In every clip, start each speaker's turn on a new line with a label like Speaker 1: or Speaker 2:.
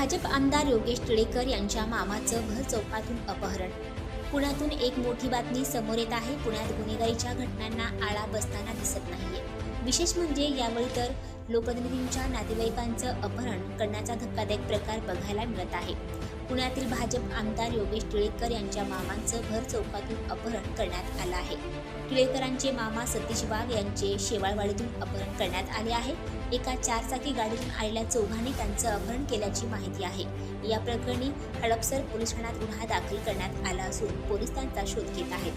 Speaker 1: भाजप आमदार योगेश टिळेकर यांच्या मामाचं भर चौकातून अपहरण. पुण्यातून एक मोठी बातमी समोर येत आहे. पुण्यात गुन्हेगारीच्या घटनांना आळा बसताना दिसत नाहीये. विशेष म्हणजे यावेळी तर लोकप्रतिनिधींच्या नातेवाईकांचं अपहरण करण्याचा धक्कादायक प्रकार बघायला मिळत आहे. पुण्यातील भाजप आमदार योगेश टिळेकर यांच्या मामांचं भर चौकातून अपहरण करण्यात आलं आहे. टिळेकरांचे मामा सतीश वाघ यांचे शेवाळवाडीतून अपहरण करण्यात आले आहे. एका चारचाकी गाडीतून आलेल्या चौघांनी त्यांचं अपहरण केल्याची माहिती आहे. या प्रकरणी हडपसर पोलीस ठाण्यात गुन्हा दाखल करण्यात आला असून पोलीस त्यांचा शोध घेत आहेत.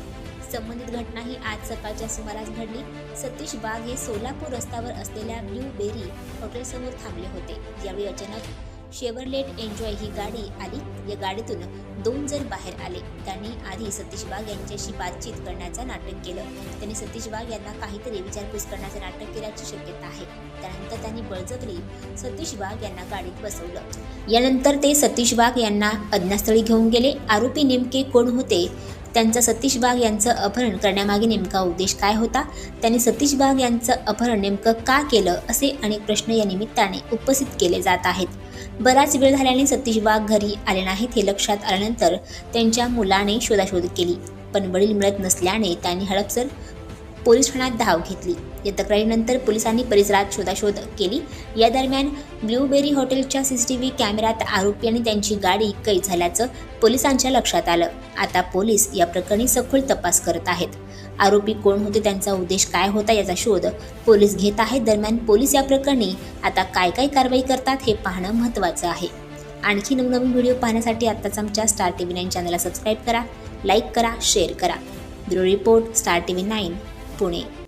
Speaker 1: संबंधित घटना ही आज सकाळच्या सुमारास घडली. सतीश बाग हे सोलापूर रस्त्यावर असलेल्या ब्ल्यू बेरी हॉटेलसमोर थांबले होते. यावेळी अचानक शेवरलेट एन्जॉय ही गाडी आली. या गाडीतून दोन जण बाहेर आले. त्यांनी आधी सतीश बाग यांच्याशी बातचीत करण्याचं नाटक केलं. त्यांनी सतीश बाग यांना काहीतरी विचारपूस करण्याचं नाटक केल्याची शक्यता आहे. त्यानंतर त्यांनी बळजबरी सतीश बाग यांना गाडीत बसवलं. यानंतर ते सतीश बाग यांना अज्ञातस्थळी घेऊन गेले. आरोपी नेमके कोण होते? त्यांचा सतीश बाग यांचं अपहरण करण्यामागे नेमका उद्देश काय होता? त्यांनी सतीश बाग यांचं अपहरण नेमकं का केलं? असे अनेक प्रश्न या निमित्ताने उपस्थित केले जात आहेत. बराच वेळ झाल्याने सतीश बाग घरी आले नाहीत हे लक्षात आल्यानंतर त्यांच्या मुलाने शोधाशोध केली. पण वडील मिळत नसल्याने त्यांनी हडपसर पोलीस ठाण्यात धाव घेतली. या तक्रारीनंतर पोलिसांनी परिसरात शोधाशोध केली. या दरम्यान ब्ल्यूबेरी हॉटेलच्या सीसीटीव्ही कॅमेऱ्यात आरोपी आणि त्यांची गाडी कैद झाल्याचं पोलिसांच्या लक्षात आलं. आता पोलीस या प्रकरणी सखोल तपास करत आहेत. आरोपी कोण होते त्यांचा उद्देश काय होता याचा शोध पोलीस घेत आहेत. दरम्यान पोलीस या प्रकरणी आता काय काय कारवाई करतात हे पाहणं महत्त्वाचं आहे. आणखी नवनवीन व्हिडिओ पाहण्यासाठी आत्ताच आमच्या स्टार टी व्ही नाईन चॅनलला सबस्क्राईब करा लाईक करा शेअर करा. Bureau report star T V nine. Pune